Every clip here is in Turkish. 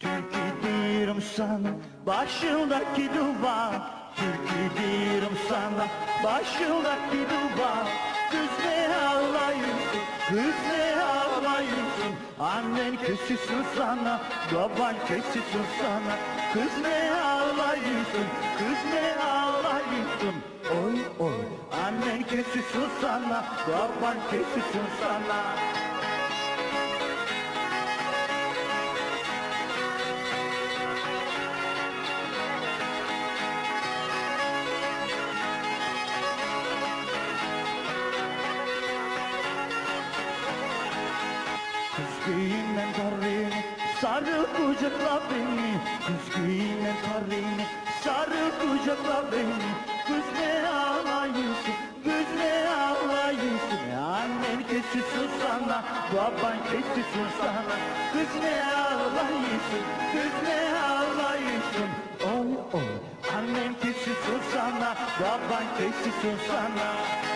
Türkü diyorum sana başındaki duvar Türkü diyorum sana başındaki duvar Kız ne ağlayıyorsun, kız ne ağlayıyorsun? Annen küsüsün sana, baban küsüsün sana. Kız ne ağlayıyorsun, kız ne ağlayıyorsun? Oy oy. Annen küsüsün sana, baban küsüsün sana Giyinen karını sarı kucakla beni giyinen karını sarı kucakla beni Kız ne ağlayıyorsun, kız ne ağlayıyorsun Annen kesiyorsun sana, baban kesiyorsun sana. Kız ne ağlayıyorsun, kız ne ağlayıyorsun Oy oy Annem kesiyorsun sana, baban kesiyorsun sana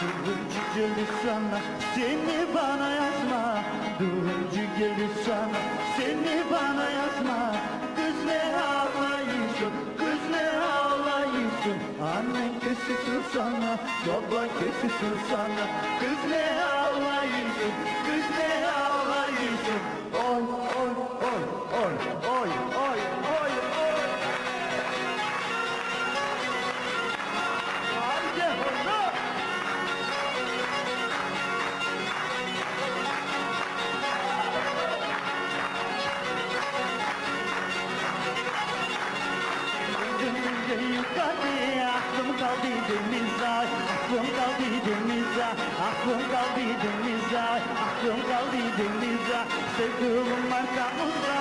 Duruncu gelir sana seni bana yazma. Duruncu gelir sana seni bana yazma. Kız ne ağlayıyorsun kız ne ağlayıyorsun Annen kesiyorsun sana baban kesiyorsun sana. Kız ne ağlayıyorsun kız ne aklım kaldı denize Aklım kaldı denize Aklım kaldı denize Aklım kaldı denize. Sevduğum arkamızda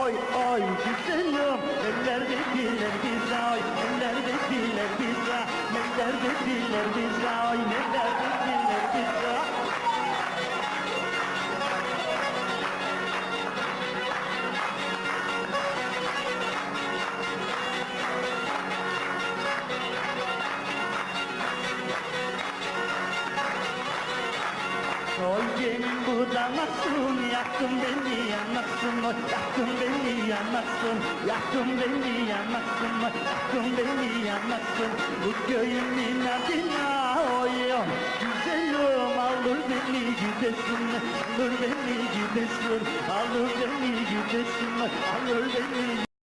Oy oy güzelim. Eller dediler bize Oy eller dediler bize. Neler dediler bize Oy neler dediler bize Oy benim bu damaksın Yaktın beni yanaksın Oy yaktın beni yanaksın Yaktın beni yanaksın Oy yaktın beni yanaksın Bu köyün inadına Oy oy Güzelim alır beni gidesin Alır beni gidesin Alır beni gidesin Alır beni